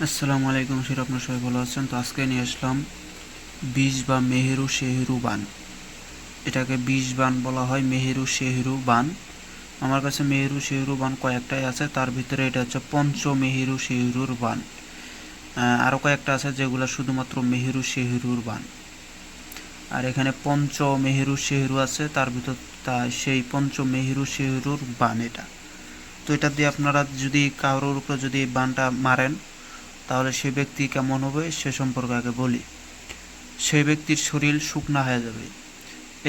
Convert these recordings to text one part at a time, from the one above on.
আসসালামু আলাইকুম শির আপনার সবাই ভালো আছেন। তো আজকে নিয়ে আসলাম বিষ বা মেহেরু শেহেরু বান। এটাকে বিষ বান বলা হয়, মেহেরু শেহরু বান। আমার কাছে মেহেরু শেহেরু বান কয়েকটাই আছে, তার ভিতরে এটা হচ্ছে পঞ্চ মেহেরু শেহেরুর বান। আরও কয়েকটা আছে যেগুলো শুধুমাত্র মেহেরু শেহেরুর বান। আর এখানে পঞ্চ মেহেরু শেহরু আছে, তার ভিতর তা সেই পঞ্চ মেহেরু শেহেরুর বান এটা। তো এটা দিয়ে আপনারা যদি কারোর উপরে যদি বানটা মারেন তাহলে সে ব্যক্তি কেমন হবে সে সম্পর্কে আগে বলি। সেই ব্যক্তির শরীর শুকনা হয়ে যাবে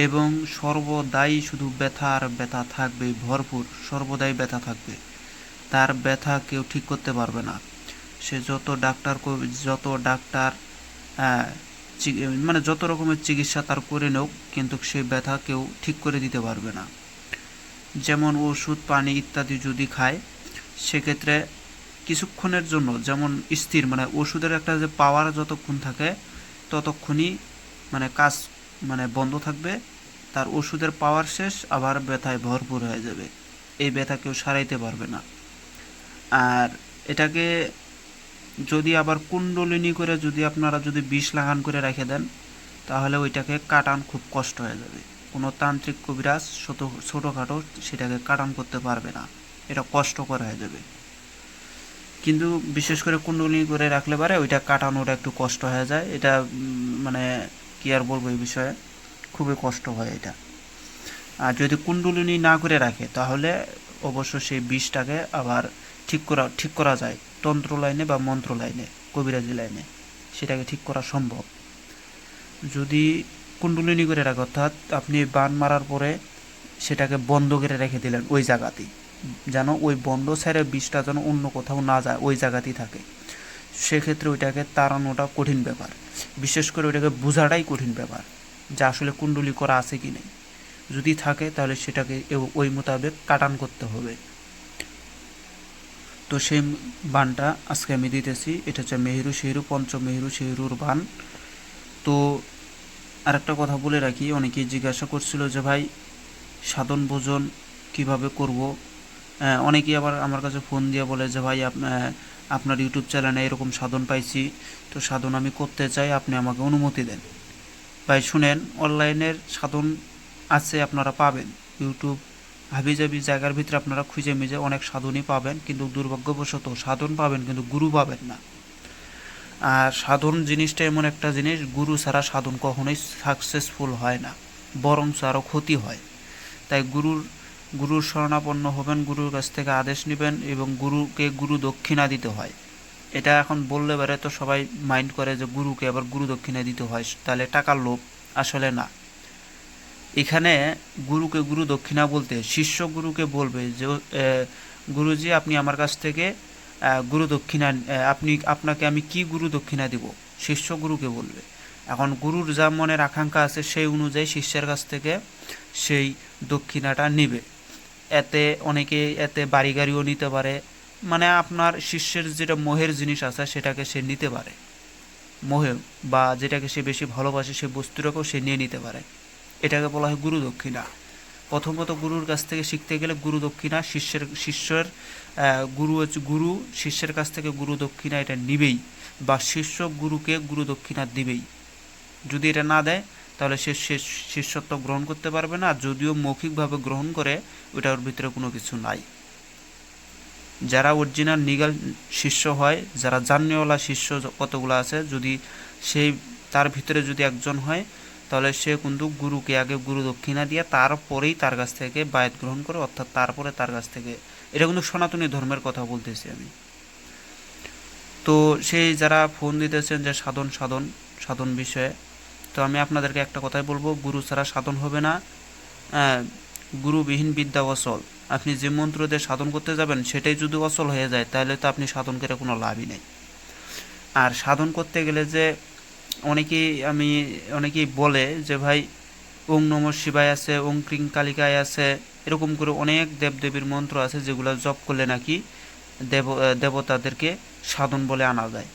এবং সর্বদাই শুধু ব্যথা আর ব্যথা থাকবে, ভরপুর, সর্বদাই ব্যথা থাকবে। তার ব্যথা কেউ ঠিক করতে পারবে না। সে যত ডাক্তার যত ডাক্তার মানে যত রকমের চিকিৎসা তার করে নেও কিন্তু সেই ব্যথা কেউ ঠিক করে দিতে পারবে না। যেমন ওষুধ, পানি ইত্যাদি যদি খায়, সেক্ষেত্রে কিছুক্ষণের জন্য, যেমন স্থির মানে ওষুধের একটা যে পাওয়ার যতক্ষণ থাকে, ততক্ষণই মানে কাজ মানে বন্ধ থাকবে, তার ওষুধের পাওয়ার শেষ, আবার ব্যথায় ভরপুর হয়ে যাবে। এই ব্যথা কেউ সারাইতে পারবে না। আর এটাকে যদি আবার কুণ্ডলিনী করে যদি আপনারা যদি বিষ লাগান করে রেখে দেন, তাহলে ওইটাকে কাটান খুব কষ্ট হয়ে যাবে। কোনো তান্ত্রিক কবিরাজ ছোটো ছোটোখাটো সেটাকে কাটান করতে পারবে না। এটা কষ্টকর হয়ে যাবে। কিন্তু বিশেষ করে কুণ্ডলি করে রাখলে পারে ওইটা কাটানোটা একটু কষ্ট হয়ে যায়। এটা মানে কি আর বলব এই বিষয়ে? খুবই কষ্ট হয় এটা। আর যদি কুণ্ডলিনী না করে রাখে, তাহলে অবশ্য সেই বিষটাকে আবার ঠিক করা ঠিক করা যায় তন্ত্র লাইনে বা মন্ত্র লাইনে, কবিরাজি লাইনে। সেটাকে ঠিক করা সম্ভব। যদি কুণ্ডলিনী করে রাখে, অর্থাৎ আপনি বান মারার পরে সেটাকে বন্ধ করে রেখে দিলেন ওই জায়গাতেই। যেন ওই বন্ধ ছেড়ে বিষটা যেন অন্য কোথাও না যায়, ওই জায়গাতেই থাকে। সেক্ষেত্রে ওইটাকে তাড়ানোটা কঠিন ব্যাপার। বিশেষ করে ওইটাকে বোঝাটাই কঠিন ব্যাপার, যে আসলে কুণ্ডলি করা আছে কি নেই। যদি থাকে, তাহলে সেটাকে ওই মোতাবেক কাটান করতে হবে। তো সেই বানটা আজকে আমি দিতেছি। এটা হচ্ছে মেহেরু শেহরু পঞ্চ মেহেরু শেহরুর বান তো আরেকটা কথা বলে রাখি, অনেকেই জিজ্ঞাসা করছিল যে ভাই, সাধন ভোজন কীভাবে করব? অনেকেই আবার আমার কাছে ফোন দিয়ে বলে যে, ভাই আপনার ইউটিউব চ্যানেলে এরকম সাধন পাইছি, তো সাধন আমি করতে চাই, আপনি আমাকে অনুমতি দেন। ভাই, শুনেন অনলাইনের সাধন আছে, আপনারা পাবেন। ইউটিউব হাবি হাবিজাবি জায়গার ভিতরে আপনারা খুঁজে মিজে অনেক সাধনই পাবেন, কিন্তু দুর্ভাগ্যবশত সাধন পাবেন, কিন্তু গুরু পাবেন না। আর সাধন জিনিসটা এমন একটা জিনিস, গুরু ছাড়া সাধন কখনোই সাকসেসফুল হয় না বরঞ্চ আরও ক্ষতি হয়। তাই গুরুর গুরুর শরণাপন্ন হবেন, গুরুর কাছ থেকে আদেশ নেবেন এবং গুরুকে গুরু দক্ষিণা দিতে হয়। এটা এখন বললে পারে তো সবাই মাইন্ড করে যে গুরুকে আবার গুরু দক্ষিণা দিতে হয়, তাহলে টাকার লোভ আসলে না। এখানে গুরুকে গুরু দক্ষিণা বলতে শিষ্য গুরুকে বলবে যে গুরুজি আপনি আমার কাছ থেকে গুরু দক্ষিণা আপনি, আপনাকে আমি কি গুরু দক্ষিণা দিব? শিষ্য গুরুকে বলবে। এখন গুরুর যা মনের আকাঙ্ক্ষা আছে সেই অনুযায়ী শিষ্যের কাছ থেকে সেই দক্ষিণাটা নেবে। এতে অনেকে এতে বাড়ি গাড়িও নিতে পারে। মানে আপনার শিষ্যের যেটা মোহের জিনিস আছে, সেটাকে সে নিতে পারে। মোহে বা যেটাকে সে বেশি ভালোবাসে, সে বস্তুটাকেও সে নিয়ে নিতে পারে। এটাকে বলা হয় গুরু দক্ষিণা। প্রথমত গুরুর কাছ থেকে শিখতে গেলে গুরু দক্ষিণা, শিষ্যের শিষ্যের গুরু হচ্ছে গুরু, শিষ্যের কাছ থেকে গুরু দক্ষিণা এটা নিবেই বা শিষ্য গুরুকে গুরু দক্ষিণা দিবেই। যদি এটা না দেয় তাহলে সে শিষ্যত্ব গ্রহণ করতে পারবে না, যদিও মৌখিকভাবে গ্রহণ করে ওটার ভিতরে কোনো কিছু নাই। যারা অরিজিনাল নিগাল শিষ্য হয়, যারা জান্যওয়ালা শিষ্য কতগুলো আছে, যদি সেই, তার ভিতরে যদি একজন হয়, তাহলে সে কিন্তু গুরুকে আগে গুরু দক্ষিণা দিয়ে তারপরেই তার কাছ থেকে বায়াত গ্রহণ করে, অর্থাৎ তারপরে তার কাছ থেকে, এটা কিন্তু সনাতনী ধর্মের কথা বলতেছি আমি। তো সেই যারা ফোন দিতেছেন যে সাধন সাধন সাধন বিষয়ে তো আমি আপনাদেরকে একটা কথাই বলব গুরু ছাড়া সাধন হবে না। আহ, গুরুবিহীন বিদ্যা অচল আপনি যে মন্ত্র দিয়ে সাধন করতে যাবেন সেটাই যদি অচল হয়ে যায় তাহলে তো আপনি সাধন করে কোনো লাভই নেই। আর সাধন করতে গেলে যে অনেকেই আমি অনেকেই বলে যে ভাই ওং নম শিবায় আছে ওং ক্রিং কালিকায় আছে এরকম করে অনেক দেবদেবীর মন্ত্র আছে যেগুলো জপ করলে নাকি দেব দেবতাদেরকে সাধন বলে আনা যায়।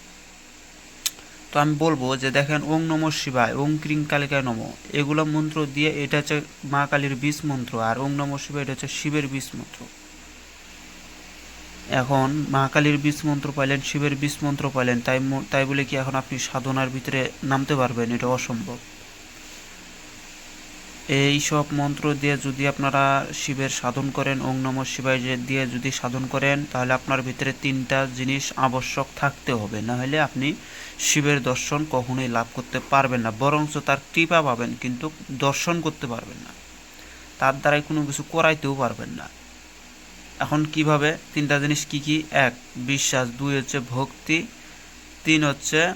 তো আমি বলব যে দেখেন, ওং নম শিবায়, ওং ক্রিং কালিকায় নম। এগুলো মন্ত্র দিয়ে এটা হচ্ছে মা কালীর বীজ মন্ত্র, আর ওং নম শিবায় এটা হচ্ছে শিবের বীজ মন্ত্র। এখন মা কালীর বীজ মন্ত্র পাইলেন, শিবের বীজ মন্ত্র পাইলেন, তাই তাই বলে কি এখন আপনি সাধনার ভিতরে নামতে পারবেন? এটা অসম্ভব। এই সব মন্ত্র দিয়ে যদি আপনারা শিবের সাধন করেন, ওং নম শিবায় দিয়ে যদি সাধন করেন, তাহলে আপনার ভিতরে তিনটা জিনিস আবশ্যক থাকতে হবে। না হলে আপনি শিবের দর্শন কখনোই লাভ করতে পারবেন না। বরঞ্চ তার কৃপা পাবেন, কিন্তু দর্শন করতে পারবেন না। তার দ্বারাই কোনো কিছু করাইতেও পারবেন না। এখন কীভাবে? তিনটা জিনিস কি কি? এক, বিশ্বাস, দুই হচ্ছে ভক্তি, তিন হচ্ছে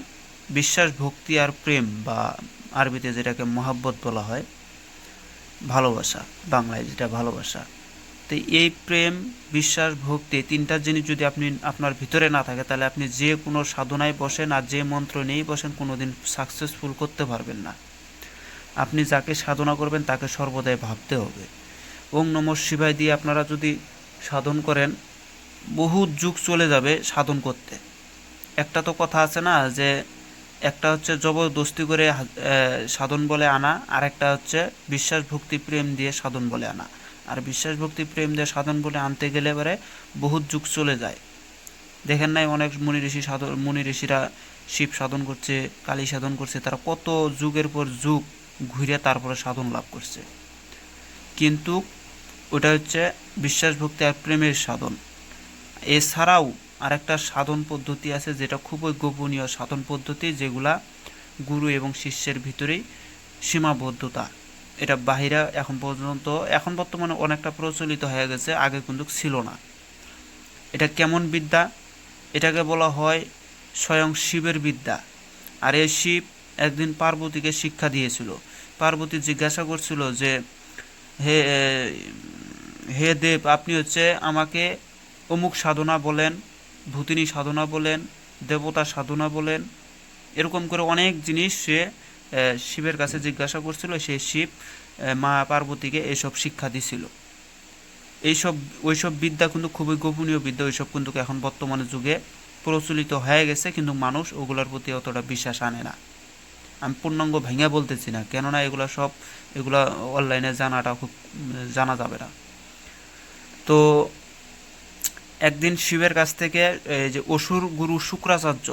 বিশ্বাস, ভক্তি আর প্রেম বা আরবিতে যেটাকে মহাব্বত বলা হয়। ভালোবাসা, বাংলায় যেটা ভালোবাসা। তো এই প্রেম, বিশ্বাস, ভক্তি তিনটা জিনিস যদি আপনি আপনার ভিতরে না থাকে, তাহলে আপনি যে কোনো সাধনায় বসেন আর যে মন্ত্র নিয়েই বসেন কোনো দিন সাকসেসফুল করতে পারবেন না। আপনি যাকে সাধনা করবেন তাকে সর্বদাই ভাবতে হবে। ওং নম শিবায় দিয়ে আপনারা যদি সাধন করেন, বহু যুগ চলে যাবে সাধন করতে। একটা তো কথা আছে না যে একটা হচ্ছে জবরদস্তি করে সাধন বলে আনা আর একটা হচ্ছে বিশ্বাস ভক্তি প্রেম দিয়ে সাধন বলে আনা। আর বিশ্বাস ভক্তি প্রেম দিয়ে সাধন বলে আনতে গেলে এবারে বহুত যুগ চলে যায়। দেখেন নাই অনেক মুনি ঋষি সাধন মুনি ঋষিরা শিব সাধন করছে, কালী সাধন করছে, তারা কত যুগের পর যুগ ঘুরে তারপরে সাধন লাভ করছে। কিন্তু ওটা হচ্ছে বিশ্বাস ভক্তি আর প্রেমের সাধন। এছাড়াও আরেকটা সাধন পদ্ধতি আছে যেটা খুবই গোপনীয় সাধন পদ্ধতি, যেগুলা গুরু এবং শিষ্যের ভিতরেই সীমাবদ্ধতা। এটা বাহিরা এখন পর্যন্ত, এখন বর্তমানে অনেকটা প্রচলিত হয়ে গেছে, আগে কিন্তু ছিল না। এটা কেমন বিদ্যা? এটাকে বলা হয় স্বয়ং শিবের বিদ্যা। আর এই শিব একদিন পার্বতীকে শিক্ষা দিয়েছিল। পার্বতী জিজ্ঞাসা করছিল যে, হে হে দেব, আপনি হচ্ছে আমাকে অমুক সাধনা বলেন ভূতিনী সাধনা বলেন, দেবতা সাধনা বলেন, এরকম করে অনেক জিনিস সে শিবের কাছে জিজ্ঞাসা করছিল সে শিব মা পার্বতীকে এসব শিক্ষা দিছিল। এইসব, ওইসব বিদ্যা কিন্তু খুবই গোপনীয় বিদ্যা, ওইসব কিন্তু এখন বর্তমানে যুগে প্রচলিত হয়ে গেছে, কিন্তু মানুষ ওগুলোর প্রতি অতটা বিশ্বাস আনে না। আমি পূর্ণাঙ্গ ভেঙে বলতেছি না, কেননা এগুলো সব, এগুলো অনলাইনে জানাটা খুব, জানা যাবে না। তো একদিন শিবের কাছ থেকে যে অসুর গুরু শুক্রাচার্য,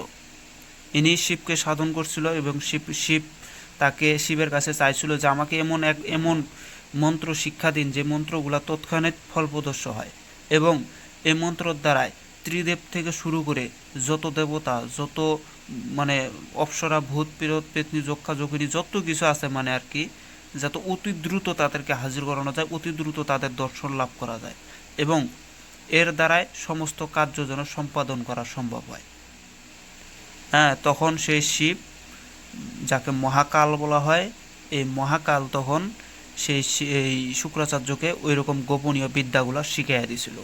ইনি শিবকে সাধন করছিল এবং শিব শিব তাকে শিবের কাছে চাইছিল যে আমাকে এমন এক, এমন মন্ত্র শিক্ষা দিন যে মন্ত্রগুলো তৎক্ষণাৎ ফলপ্রদর্শ হয় এবং এই মন্ত্রর দ্বারাই ত্রিদেব থেকে শুরু করে যত দেবতা, যত মানে অপ্সরা, ভূত, পিরত, পেতনি, যক্ষা, যোগিনী, যত কিছু আছে মানে আর কি, যাতে অতি দ্রুত তাদেরকে হাজির করানো যায়, অতি দ্রুত তাদের দর্শন লাভ করা যায় এবং এর দ্বারাই সমস্ত কার্য যেন সম্পাদন করা সম্ভব হয়। হ্যাঁ তখন সেই শিব, যাকে মহাকাল বলা হয়, এই মহাকাল তখন সেই এই শুক্রাচার্যকে ওই রকম গোপনীয় বিদ্যাগুলো শিখাইয়া দিছিল।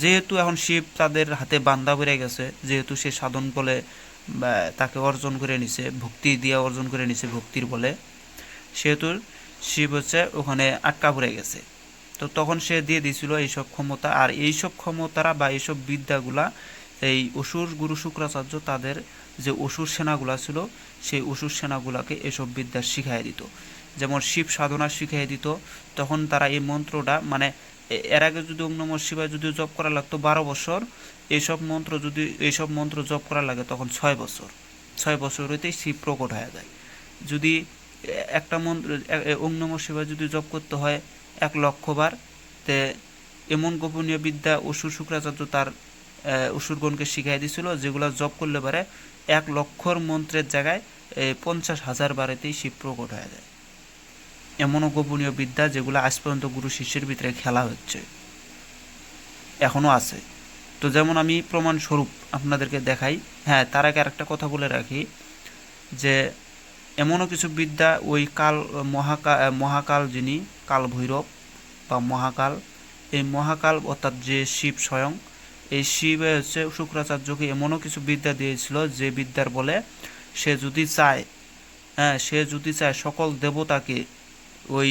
যেহেতু এখন শিব তাদের হাতে বান্ধা বেড়ে গেছে, যেহেতু সে সাধন বলে তাকে অর্জন করে নিছে, ভক্তি দিয়ে অর্জন করে নিছে ভক্তির বলে, সেহেতু শিব হচ্ছে ওখানে আটকা পড়ে গেছে। তো তখন সে দিয়ে দিছিল এইসব ক্ষমতা। আর এইসব ক্ষমতারা বা এইসব বিদ্যাগুলা, এই অসুর গুরু শুক্রাচার্য তাদের যে অসুর সেনাগুলা ছিল, সেই অসুর সেনাগুলাকে এসব বিদ্যা শিখাই দিত। যেমন শিব সাধনা শিখাই দিত। তখন তারা এই মন্ত্রটা মানে এর আগে যদি ওম শিবায় যদি জপ করা লাগতো বারো বছর, এইসব মন্ত্র যদি, এইসব মন্ত্র জপ করা লাগে তখন ছয় বছর। ছয় বছর হইতেই শিব প্রকট হয়ে যায়। যদি একটা মন্ত্র ওম নমঃ শিবায় যদি জপ করতে হয় এক লক্ষ বার তে এমন গোপনীয় বিদ্যা অসুর শুক্রাচার্য তার অসুরগণকে শিখাই দিছিল, যেগুলো জপ করলে পারে এক লক্ষর মন্ত্রের জায়গায় পঞ্চাশ হাজার বারেতেই শিব প্রকট হয়ে যায়। এমনও গোপনীয় বিদ্যা যেগুলো আজ পর্যন্ত গুরু শিষ্যের ভিতরে খেলা হচ্ছে, এখনও আছে। তো যেমন আমি প্রমাণ স্বরূপ আপনাদেরকে দেখাই হ্যাঁ তার আগে আরেকটা কথা বলে রাখি যে এমনও কিছু বিদ্যা ওই কাল মহাকাল মহাকাল যিনি কাল ভৈরব বা মহাকাল, এই মহাকাল অর্থাৎ যে শিব স্বয়ং, এই শিবে হচ্ছে শুক্রাচার্যকে এমনও কিছু বিদ্যা দিয়েছিল যে বিদ্যার বলে সে যদি চায় হ্যাঁ সে যদি চায় সকল দেবতাকে ওই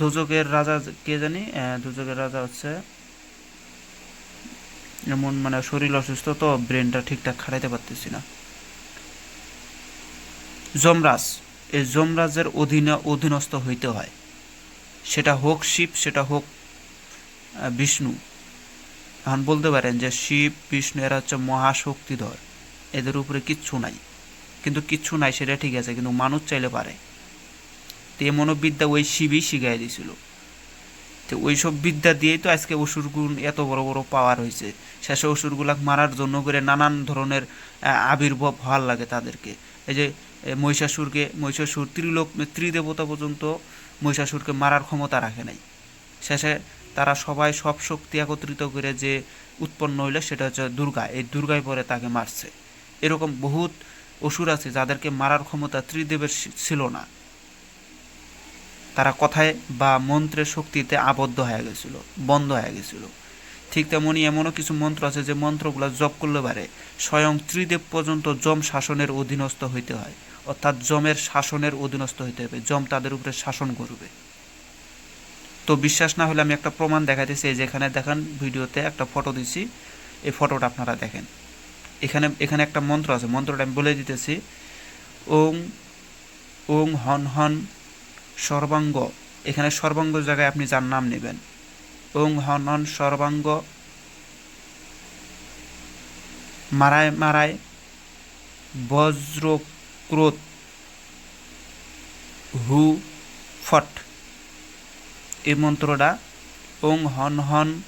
দোজকের রাজা কে জানি দোজকের রাজা হচ্ছে, এমন মানে শরীর অসুস্থ তো ব্রেনটা ঠিকঠাক খাটাইতে পারতেছি না। যমরাজ এই যমরাজের অধীনে অধীনস্থ হইতে হয়। সেটা হোক শিব, সেটা হোক বিষ্ণু। এখন বলতে পারেন যে শিব, বিষ্ণু এরা হচ্ছে মহাশক্তিধর। এদের উপরে কিচ্ছু নাই। কিন্তু কিচ্ছু নাই, সেটা ঠিক আছে, কিন্তু মানুষ চাইলে পারে। তো এই মনোবিদ্যা ওই শিবই শিখাই দিয়েছিল তো ওইসব বিদ্যা দিয়েই তো আজকে অসুরগুণ এত বড় বড় পাওয়ার হয়েছে শেষে অসুরগুলাক মারার জন্য করে নানান ধরনের আবির্ভাব হওয়ার লাগে তাদেরকে। এই যে মহিষাসুরকে, মহিষাসুর ত্রিলোক, ত্রিদেবতা পর্যন্ত মহিষাসুরকে মারার ক্ষমতা রাখে নাই। শেষে তারা সবাই সব শক্তি একত্রিত করে যে উৎপন্ন হইলে সেটা হচ্ছে দুর্গা। এই দুর্গায় পরে তাকে মারছে। এরকম বহুত অসুর আছে যাদেরকে মারার ক্ষমতা ত্রিদেবের ছিল না। তারা কথায় বা মন্ত্রের শক্তিতে আবদ্ধ হয়ে গেছিল, বন্ধ হয়ে গেছিল। ঠিক তেমনই এমনও কিছু মন্ত্র আছে যে মন্ত্রগুলো জপ করলে পারে। স্বয়ং ত্রিদেব পর্যন্ত যম শাসনের অধীনস্থ হইতে হয়। অর্থাৎ যমের শাসনের অধীনস্থ হইতে হবে। যম তাদের উপরে শাসন করবে। তো বিশ্বাস না হলে আমি একটা প্রমাণ দেখাইতেছি। এই যে এখানে দেখেন, ভিডিওতে একটা ফটো দিছি। এই ফটোটা আপনারা দেখেন। এখানে এখানে একটা মন্ত্র আছে। মন্ত্রটা আমি বলে দিতেছি। ওং ওং হন হন সর্বাঙ্গ। এখানে সর্বাঙ্গ জায়গায় আপনি যার নাম নেবেন। ওং হন হন সর্বাঙ্গ। মারায় মারায় বজ্র ক্রোধ হু ফট। এই মন্ত্রটা ওং হন হন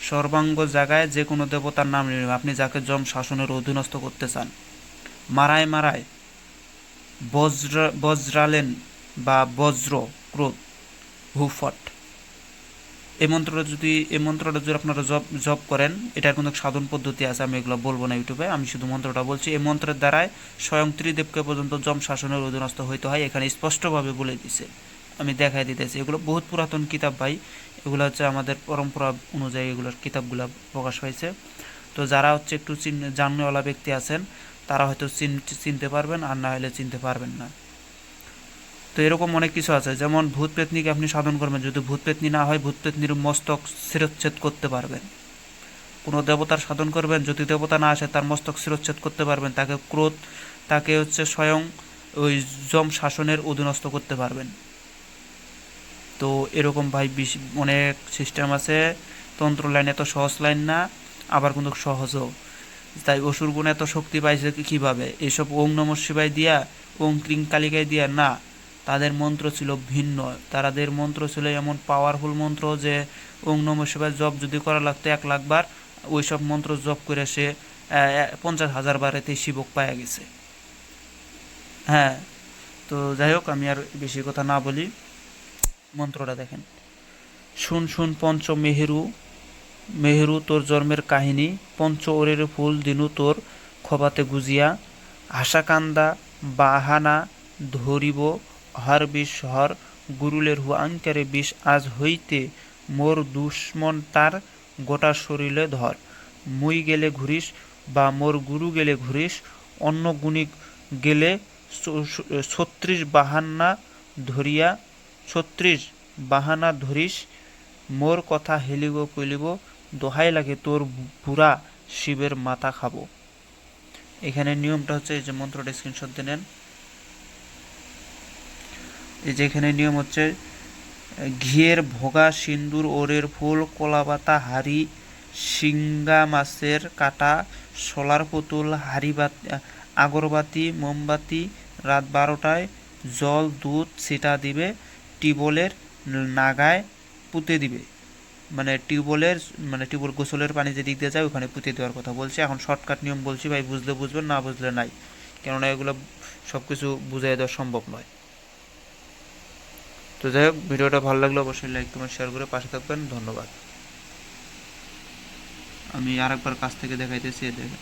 সর্বাঙ্গ জায়গায় যে কোনো দেবতার নাম নেবেন। আপনি যাকে যম শাসনের অধীনস্থ করতে চান। মারায় মারায় বজ্র বজ্রালেন বা বজ্র ক্রোধ হুফট এই মন্ত্রটা যদি, এই মন্ত্রটা যদি আপনারা জব জব করেন, এটার কোনো সাধন পদ্ধতি আছে? আমি এগুলো বলব না ইউটিউবে, আমি শুধু মন্ত্রটা বলছি। এই মন্ত্রের দ্বারাই স্বয়ং ত্রিদেবকে পর্যন্ত যম শাসনের অধীনস্থ হইতে হয়, এখানে স্পষ্টভাবে বলে দিছে। আমি দেখাই দিতেছি। এগুলো বহুত পুরাতন কিতাব ভাই। এগুলো হচ্ছে আমাদের পরম্পরা অনুযায়ী এগুলোর কিতাবগুলো প্রকাশ হয়েছে। তো যারা হচ্ছে একটু চিন, জাননেওয়ালা ব্যক্তি আছেন, তারা হয়তো চিন, চিনতে পারবেন, আর না হলে চিনতে পারবেন না। এরকম অনেক কিছু আছে। যেমন ভূত পেতনিকে আপনি সাধন করবেন। যদি ভূত পেতনি না হয়, ভূত পেতনির মস্তক শিরচ্ছেদ করতে পারবেন। কোনো দেবতার সাধন করবেন, যদি দেবতা না আসে, তার মস্তক শিরচ্ছেদ করতে পারবেন। তাকে ক্রোধ, তাকে হচ্ছে স্বয়ং ওই যম শাসনের অধীনস্থ করতে পারবেন। তো এরকম ভাই বিশ- অনেক সিস্টেম আছে। তন্ত্র লাইন এত সহজ লাইন না, আবার কিন্তু সহজও। তাই অসুর গুণ এত শক্তি পাইছে কীভাবে? এইসব ওং নম শিবায় দিয়া, ওং ক্রিং কালিকায় দিয়া না তাদের মন্ত্র ছিল ভিন্ন। তাদের মন্ত্র ছিল এমন পাওয়ারফুল মন্ত্র যে, ওং নম শিবায় জপ যদি করা লাগতো এক লাখ ওই সব মন্ত্র জপ করে সে পঞ্চাশ হাজার বারেতে শিবক পায়া গেছে। হ্যাঁ তো যাই হোক, আমি আর বেশি কথা না বলি। মন্ত্রটা দেখেন। শুন শুন, পঞ্চ মেহেরু মেহেরু তোর জন্মের কাহিনী, পঞ্চ ওরের ফুল দিনু তোর খবাতে গুজিয়া, হাসাকান্দা বাহানা ধরিব হর বিষ হর, গুরুলের হু আঙ্কারে বিষ, আজ হইতে মোর দুশ্মন তার গোটা শরীরে ধর। মুই গেলে ঘুরিস বা মোর গুরু গেলে ঘুরিস, অন্য গুণী গেলে ছত্রিশ বাহান্না ধরিয়া, ছত্রিশ বাহানা ধরিস, মোর কথা হেলিব কইলিব, দোহাই লাগে তোর বুড়া শিবের মাথা খাব। এখানে নিয়মটা হচ্ছে এই যে মন্ত্রটা স্ক্রিনশট দিয়ে এই যে এখানে নিয়ম হচ্ছে, ঘিয়ের ভোগা, সিন্দুর, ওরের ফুল, কলাপাতা, হাড়ি শিঙ্গা মাছের কাটা, সোলার পুতুল হাড়ি আগরবাতি, মোমবাতি, রাত বারোটায় জল, দুধ ছিটা দিবে, টিউবওয়েলের নাগায় পুঁতে দিবে। মানে টিউবওয়েলের মানে টিউবওয়েল গোসলের পানি যে দিক দিয়ে যায় ওখানে পুঁতে দেওয়ার কথা বলছি। এখন শর্টকাট নিয়ম বলছি ভাই, বুঝলে বুঝবেন, না বুঝলে নাই। কেননা এগুলো সব কিছু বুঝাই দেওয়া সম্ভব নয়। তো যাই হোক, ভিডিওটা ভালো লাগলে অবশ্যই লাইক কমেন্ট শেয়ার করে পাশে থাকবেন। ধন্যবাদ। আমি আরেকবার কাছ থেকে দেখাইতেছি দেখেন।